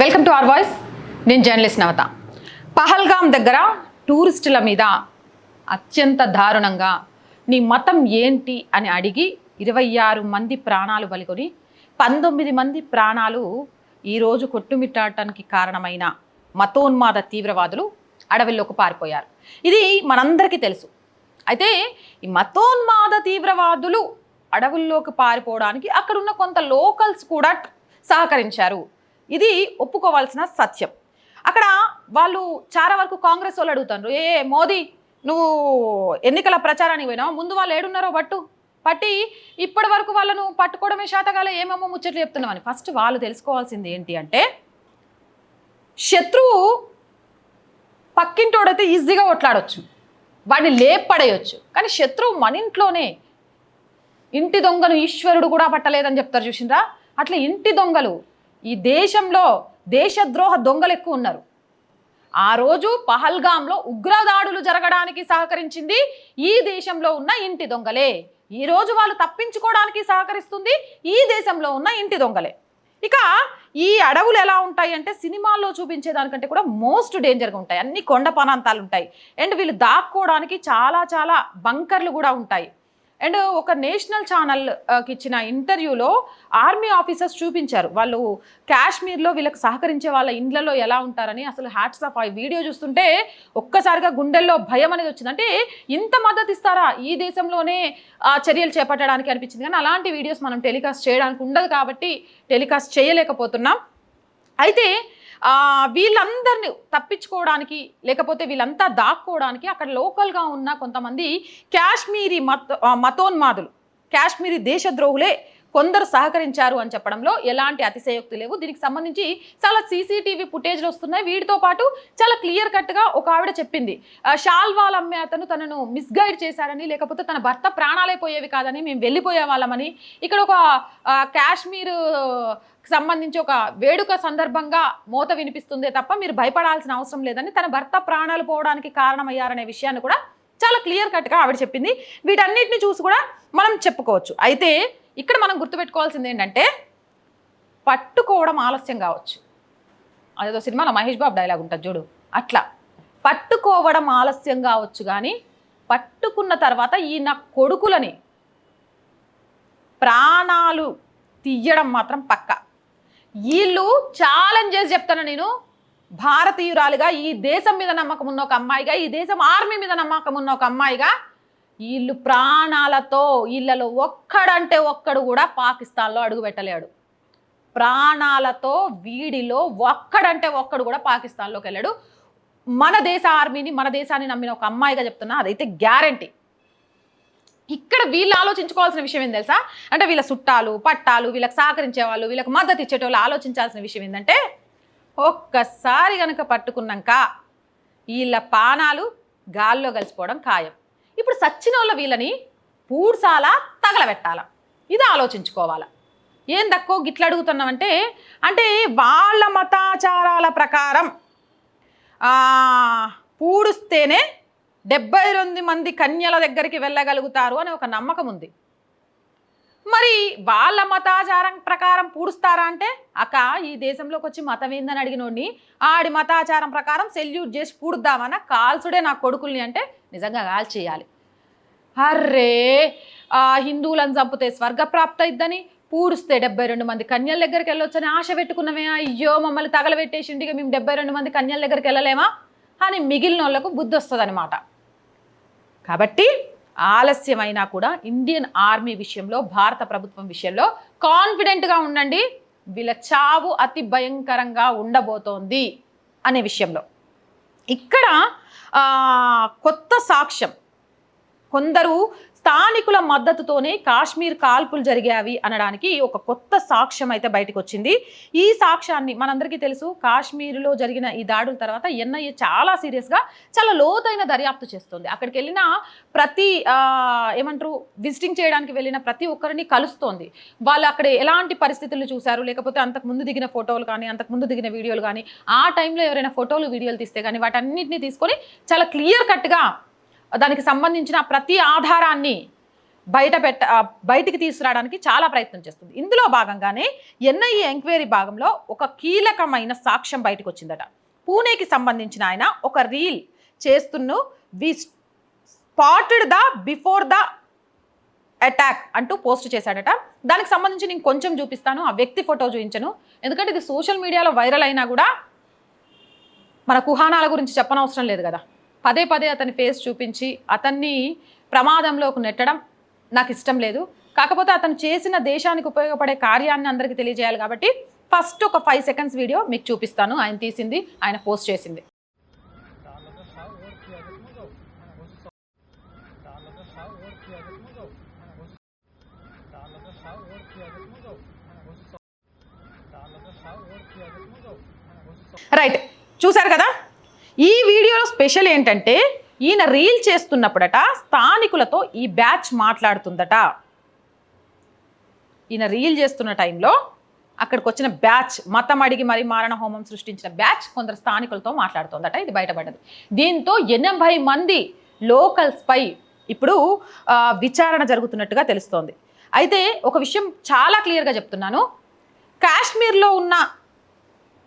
Welcome to are voice నేను journalist నవత. పహల్గాం దగ్గర టూరిస్టుల మీద అత్యంత దారుణంగా నీ మతం ఏంటి అని అడిగి ఇరవై ఆరు మంది ప్రాణాలు బలికొని పంతొమ్మిది మంది ప్రాణాలు ఈరోజు కొట్టుమిట్టాటానికి కారణమైన మతోన్మాద తీవ్రవాదులు అడవిలోకి పారిపోయారు. ఇది మనందరికీ తెలుసు. అయితే ఈ మతోన్మాద తీవ్రవాదులు అడవుల్లోకి పారిపోవడానికి అక్కడున్న కొంత లోకల్స్ కూడా సహకరించారు. ఇది ఒప్పుకోవాల్సిన సత్యం. అక్కడ వాళ్ళు చాలా వరకు కాంగ్రెస్ వాళ్ళు అడుగుతారు ఏ మోదీ నువ్వు ఎన్నికల ప్రచారానికి పోయినావు? ముందు వాళ్ళు ఏడున్నారో పట్టు పట్టి ఇప్పటి వరకు వాళ్ళను పట్టుకోవడమే శాతకాలు ఏమేమో ముచ్చట్లు చెప్తున్నామని ఫస్ట్ వాళ్ళు తెలుసుకోవాల్సింది ఏంటి అంటే శత్రువు పక్కింటోడైతే ఈజీగా కొట్లాడొచ్చు వాడిని లేపడేయొచ్చు. కానీ శత్రువు మన ఇంట్లోనే ఇంటి దొంగను ఈశ్వరుడు కూడా పట్టలేదని చెప్తారు చూసిండ్రా? అట్లా ఇంటి దొంగలు ఈ దేశంలో దేశద్రోహ దొంగలు ఎక్కువ ఉన్నారు. ఆ రోజు పహల్గాంలో ఉగ్రదాడులు జరగడానికి సహకరించింది ఈ దేశంలో ఉన్న ఇంటి దొంగలే. ఈ రోజు వాళ్ళు తప్పించుకోవడానికి సహకరిస్తుంది ఈ దేశంలో ఉన్న ఇంటి దొంగలే. ఇక ఈ అడవులు ఎలా ఉంటాయి అంటే సినిమాల్లో చూపించే దానికంటే కూడా మోస్ట్ డేంజర్గా ఉంటాయి. అన్ని కొండ ప్రాంతాలు ఉంటాయి. అండ్ వీళ్ళు దాక్కోవడానికి చాలా చాలా బంకర్లు కూడా ఉంటాయి. అండ్ ఒక నేషనల్ ఛానల్కి ఇచ్చిన ఇంటర్వ్యూలో ఆర్మీ ఆఫీసర్స్ చూపించారు. వాళ్ళు కాశ్మీర్లో వీళ్ళకి సహకరించే వాళ్ళ ఇండ్లలో ఎలా ఉంటారని అసలు హ్యాట్స్ ఆఫ్ ఆ వీడియో చూస్తుంటే ఒక్కసారిగా గుండెల్లో భయం అనేది వచ్చింది. అంటే ఇంత మద్దతు ఇస్తారా ఈ దేశంలోనే చర్యలు చేపట్టడానికి అనిపించింది. కానీ అలాంటి వీడియోస్ మనం టెలికాస్ట్ చేయడానికి ఉండదు కాబట్టి టెలికాస్ట్ చేయలేకపోతున్నాం. అయితే వీళ్ళందరినీ తప్పించుకోవడానికి లేకపోతే వీళ్ళంతా దాక్కోవడానికి అక్కడ లోకల్గా ఉన్న కొంతమంది కాశ్మీరీ మత మతోన్మాదులు కాశ్మీరీ దేశద్రోహులే కొందరు సహకరించారు అని చెప్పడంలో ఎలాంటి అతిశయోక్తి లేవు. దీనికి సంబంధించి చాలా సీసీటీవీ ఫుటేజ్లు వస్తున్నాయి. వీటితో పాటు చాలా క్లియర్ కట్గా ఒక ఆవిడ చెప్పింది. షాల్వాల్ అమ్మే అతను తనను మిస్గైడ్ చేశారని లేకపోతే తన భర్త ప్రాణాలైపోయేవి కాదని మేము వెళ్ళిపోయే వాళ్ళమని. ఇక్కడ ఒక కాశ్మీర్ సంబంధించి ఒక వేడుక సందర్భంగా మోత వినిపిస్తుందే తప్ప మీరు భయపడాల్సిన అవసరం లేదని తన భర్త ప్రాణాలు పోవడానికి కారణమయ్యారనే విషయాన్ని కూడా చాలా క్లియర్ కట్గా ఆవిడ చెప్పింది. వీటన్నిటిని చూసి కూడా మనం చెప్పుకోవచ్చు. అయితే ఇక్కడ మనం గుర్తుపెట్టుకోవాల్సింది ఏంటంటే పట్టుకోవడం ఆలస్యం కావచ్చు. అదేదో సినిమాలో మహేష్ బాబు డైలాగ్ ఉంటుంది చూడు. అట్లా. పట్టుకోవడం ఆలస్యం కావచ్చు కానీ పట్టుకున్న తర్వాత ఈ నా కొడుకులని ప్రాణాలు తీయడం మాత్రం పక్క. వీళ్ళు ఛాలెంజ్ చేసి చెప్తాను నేను. భారతీయురాలుగా ఈ దేశం మీద నమ్మకం ఉన్న ఒక అమ్మాయిగా ఈ దేశం ఆర్మీ మీద నమ్మకం ఉన్న ఒక అమ్మాయిగా వీళ్ళు ప్రాణాలతో వీళ్ళలో ఒక్కడంటే ఒక్కడు కూడా పాకిస్తాన్లో అడుగుపెట్టలేడు. ప్రాణాలతో వీడిలో ఒక్కడంటే ఒక్కడు కూడా పాకిస్తాన్లోకి వెళ్ళాడు. మన దేశ ఆర్మీని మన దేశాన్ని నమ్మిన ఒక అమ్మాయిగా చెప్తున్నా అదైతే గ్యారంటీ. ఇక్కడ వీళ్ళు ఆలోచించుకోవాల్సిన విషయం ఏం తెలుసా? అంటే వీళ్ళ చుట్టాలు పట్టాలు వీళ్ళకి సహకరించే వాళ్ళు వీళ్ళకి మద్దతు ఇచ్చేటోళ్ళు ఆలోచించాల్సిన విషయం ఏంటంటే ఒక్కసారి కనుక పట్టుకున్నాక వీళ్ళ పానాలు గాల్లో కలిసిపోవడం ఖాయం. ఇప్పుడు సచ్చిన వాళ్ళ వీళ్ళని పూడ్చాలా తగలబెట్టాలా? ఇది ఆలోచించుకోవాలా. ఏం తక్కువ గిట్ల అడుగుతున్నామంటే అంటే వాళ్ళ మతాచారాల ప్రకారం పూడుస్తేనే డెబ్బై రెండు మంది కన్యల దగ్గరికి వెళ్ళగలుగుతారు అని ఒక నమ్మకం ఉంది. మరి వాళ్ళ మతాచారం ప్రకారం పూడుస్తారా అంటే అక్క ఈ దేశంలోకి వచ్చి మతం ఏందని అడిగినోడిని ఆడి మతాచారం ప్రకారం సెల్యూట్ చేసి పూడుద్దామన్న కాల్చుడే నా కొడుకుల్ని అంటే నిజంగా కాల్చేయాలి. అర్రే ఆ హిందువులను చంపితే స్వర్గప్రాప్త ఇద్దని పూరుస్తే డెబ్బై రెండు మంది కన్యల దగ్గరికి వెళ్ళొచ్చని ఆశ పెట్టుకున్నమే అయ్యో మమ్మల్ని తగలబెట్టేసిండి ఇక మేము డెబ్బై రెండు మంది కన్యల దగ్గరికి వెళ్ళలేమా? అని మిగిలిన వాళ్ళకు బుద్ధి వస్తుంది కాబట్టి ఆలస్యమైనా కూడా ఇండియన్ ఆర్మీ విషయంలో భారత ప్రభుత్వం విషయంలో కాన్ఫిడెంట్గా ఉండండి. వీళ్ళ చావు అతి భయంకరంగా ఉండబోతోంది అనే విషయంలో. ఇక్కడ కొత్త సాక్ష్యం కొందరు స్థానికుల మద్దతుతోనే కాశ్మీర్ కాల్పులు జరిగావి అనడానికి ఒక కొత్త సాక్ష్యం అయితే బయటకు వచ్చింది ఈ సాక్ష్యాన్ని మనందరికీ తెలుసు కాశ్మీర్లో జరిగిన ఈ దాడుల తర్వాత ఎన్ఐఏ చాలా సీరియస్గా చాలా లోతైన దర్యాప్తు చేస్తుంది. అక్కడికి వెళ్ళిన ప్రతి ఏమంటారు విజిటింగ్ చేయడానికి వెళ్ళిన ప్రతి ఒక్కరిని కలుస్తోంది. వాళ్ళు అక్కడ ఎలాంటి పరిస్థితులు చూశారు? లేకపోతే అంతకు ముందు దిగిన ఫోటోలు కానీ అంతకు ముందు దిగిన వీడియోలు కానీ ఆ టైంలో ఎవరైనా ఫోటోలు వీడియోలు తీస్తే కానీ వాటన్నిటిని తీసుకొని చాలా క్లియర్ కట్గా దానికి సంబంధించిన ప్రతి ఆధారాన్ని బయట పెట్ట బయటికి తీసుకురావడానికి చాలా ప్రయత్నం చేస్తుంది. ఇందులో భాగంగానే ఎన్ఐఏ ఎంక్వైరీ భాగంలో ఒక కీలకమైన సాక్ష్యం బయటకు వచ్చిందట పూణేకి సంబంధించిన ఆయన ఒక రీల్ చేస్తున్న we spotted the before the attack అంటూ పోస్ట్ చేశాడట. దానికి సంబంధించి నేను కొంచెం చూపిస్తాను ఆ వ్యక్తి ఫోటో చూపించను. ఎందుకంటే ఇది సోషల్ మీడియాలో వైరల్ అయినా కూడా మన కుహానాల గురించి చెప్పనవసరం లేదు కదా. పదే పదే అతని ఫేస్ చూపించి అతన్ని ప్రమాదంలోకి నెట్టడం నాకు ఇష్టం లేదు. కాకపోతే అతను చేసిన దేశానికి ఉపయోగపడే కార్యాన్ని అందరికీ తెలియజేయాలి కాబట్టి ఫస్ట్ ఒక ఫైవ్ సెకండ్స్ వీడియో మీకు చూపిస్తాను. ఆయన తీసింది ఆయన పోస్ట్ చేసింది. రైట్ చూశారు కదా? ఈ వీడియోలో స్పెషల్ ఏంటంటే ఈయన రీల్ చేస్తున్నప్పుడట స్థానికులతో ఈ బ్యాచ్ మాట్లాడుతుందట. ఈయన రీల్ చేస్తున్న టైంలో అక్కడికి వచ్చిన బ్యాచ్ మతం అడిగి మరి మారణ హోమం సృష్టించిన బ్యాచ్ కొందరు స్థానికులతో మాట్లాడుతుందట. ఇది బయటపడ్డది. దీంతో ఎనభై మంది లోకల్స్పై ఇప్పుడు విచారణ జరుగుతున్నట్టుగా తెలుస్తోంది. అయితే ఒక విషయం చాలా క్లియర్గా చెప్తున్నాను. కాశ్మీర్లో ఉన్న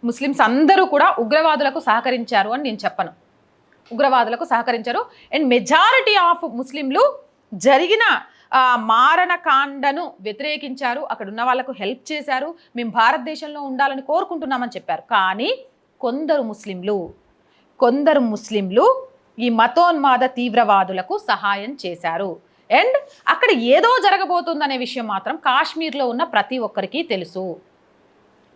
ముస్లిమ్స్ అందరూ కూడా ఉగ్రవాదులకు సహకరించారు అని నేను చెప్పను. ఉగ్రవాదులకు సహకరించారు. అండ్ మెజారిటీ ఆఫ్ ముస్లింలు జరిగిన మారణకాండను వ్యతిరేకించారు. అక్కడ ఉన్న వాళ్ళకు హెల్ప్ చేశారు. మేము భారతదేశంలో ఉండాలని కోరుకుంటున్నామని చెప్పారు. కానీ కొందరు ముస్లింలు కొందరు ముస్లింలు ఈ మతోన్మాద తీవ్రవాదులకు సహాయం చేశారు. అండ్ అక్కడ ఏదో జరగబోతుందనే విషయం మాత్రం కాశ్మీర్లో ఉన్న ప్రతి ఒక్కరికి తెలుసు.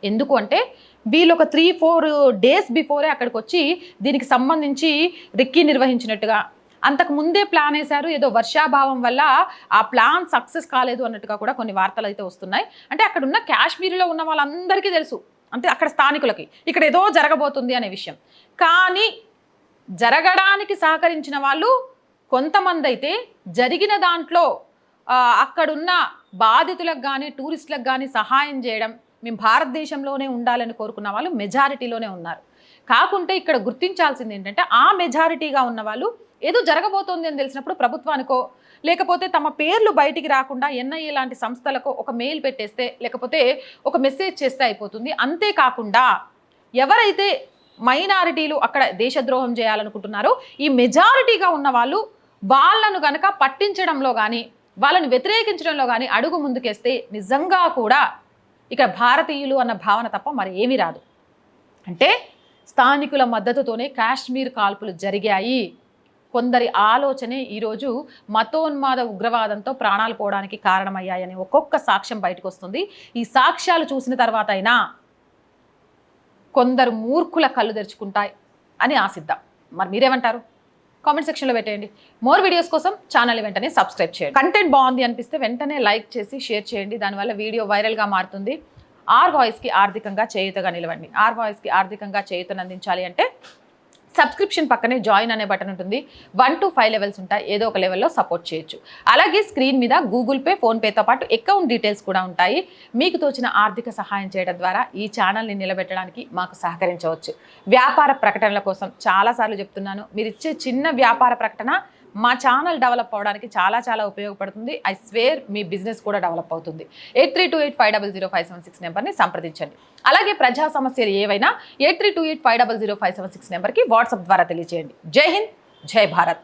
ఎందుకు అంటే వీళ్ళు ఒక త్రీ ఫోర్ డేస్ బిఫోరే అక్కడికి వచ్చి దీనికి సంబంధించి రిక్కీ నిర్వహించినట్టుగా. అంతకు ముందే ప్లాన్ వేశారు ఏదో వర్షాభావం వల్ల ఆ ప్లాన్ సక్సెస్ కాలేదు అన్నట్టుగా కూడా కొన్ని వార్తలు అయితే వస్తున్నాయి. అంటే అక్కడ ఉన్న కాశ్మీర్లో ఉన్న వాళ్ళందరికీ తెలుసు. అంటే అక్కడ స్థానికులకి ఇక్కడ ఏదో జరగబోతుంది అనే విషయం. కానీ జరగడానికి సహకరించిన వాళ్ళు కొంతమంది అయితే జరిగిన దాంట్లో అక్కడున్న బాధితులకు కానీ టూరిస్టులకు కానీ సహాయం చేయడం మేము భారతదేశంలోనే ఉండాలని కోరుకున్న వాళ్ళు మెజారిటీలోనే ఉన్నారు. కాకుంటే ఇక్కడ గుర్తించాల్సింది ఏంటంటే ఆ మెజారిటీగా ఉన్న వాళ్ళు ఏదో జరగబోతోంది అని తెలిసినప్పుడు ప్రభుత్వానికో లేకపోతే తమ పేర్లు బయటికి రాకుండా ఎన్ఐఏ లాంటి సంస్థలకు ఒక మెయిల్ పెట్టేస్తే లేకపోతే ఒక మెసేజ్ చేస్తే అయిపోతుంది. అంతేకాకుండా ఎవరైతే మైనారిటీలు అక్కడ దేశద్రోహం చేయాలనుకుంటున్నారో ఈ మెజారిటీగా ఉన్న వాళ్ళు వాళ్ళను కనుక పట్టించడంలో కానీ వాళ్ళని వ్యతిరేకించడంలో కానీ అడుగు ముందుకేస్తే నిజంగా కూడా ఇక భారతీయులు అన్న భావన తప్ప మరి ఏమీ రాదు. అంటే స్థానికుల మద్దతుతోనే కాశ్మీర్ కాల్పులు జరిగాయి. కొందరి ఆలోచనే ఈరోజు మతోన్మాద ఉగ్రవాదంతో ప్రాణాలు పోవడానికి కారణమయ్యాయని ఒక్కొక్క సాక్ష్యం బయటకు వస్తుంది. ఈ సాక్ష్యాలు చూసిన తర్వాత అయినా కొందరు మూర్ఖుల కళ్ళు తెరుచుకుంటాయి అని ఆశిద్దాం. మరి మీరేమంటారు? కామెంట్ సెక్షన్లో పెట్టేయండి. మోర్ వీడియోస్ కోసం ఛానల్ వెంటనే సబ్స్క్రైబ్ చేయండి. కంటెంట్ బాగుంది అనిపిస్తే వెంటనే లైక్ చేసి షేర్ చేయండి. దానివల్ల వీడియో వైరల్గా మారుతుంది. ఆర్ వాయిస్కి ఆర్థికంగా చేయుతగా నిలవండి. ఆర్ వాయిస్కి ఆర్థికంగా చేయుతను అందించాలి అంటే సబ్స్క్రిప్షన్ పక్కనే జాయిన్ అనే బటన్ ఉంటుంది. వన్ టు ఫైవ్ లెవెల్స్ ఉంటాయి. ఏదో ఒక లెవెల్లో సపోర్ట్ చేయొచ్చు. అలాగే స్క్రీన్ మీద గూగుల్ పే ఫోన్పేతో పాటు అకౌంట్ డీటెయిల్స్ కూడా ఉంటాయి. మీకు తోచిన ఆర్థిక సహాయం చేయడం ద్వారా ఈ ఛానల్ని నిలబెట్టడానికి మాకు సహకరించవచ్చు. వ్యాపార ప్రకటనల కోసం చాలాసార్లు చెప్తున్నాను. మీరు ఇచ్చే చిన్న వ్యాపార ప్రకటన మా ఛానల్ డెవలప్ అవడానికి చాలా చాలా ఉపయోగపడుతుంది. ఐ స్వేర్ మీ బిజినెస్ కూడా డెవలప్ అవుతుంది. Eight three two eight five double zero five seven six నెంబర్ని సంప్రదించండి. అలాగే ప్రజా సమస్యలు ఏవైనా eight three two eight five double zero five seven six నెంబర్కి వాట్సాప్ ద్వారా తెలియజేయండి జై హింద్ జై భారత్.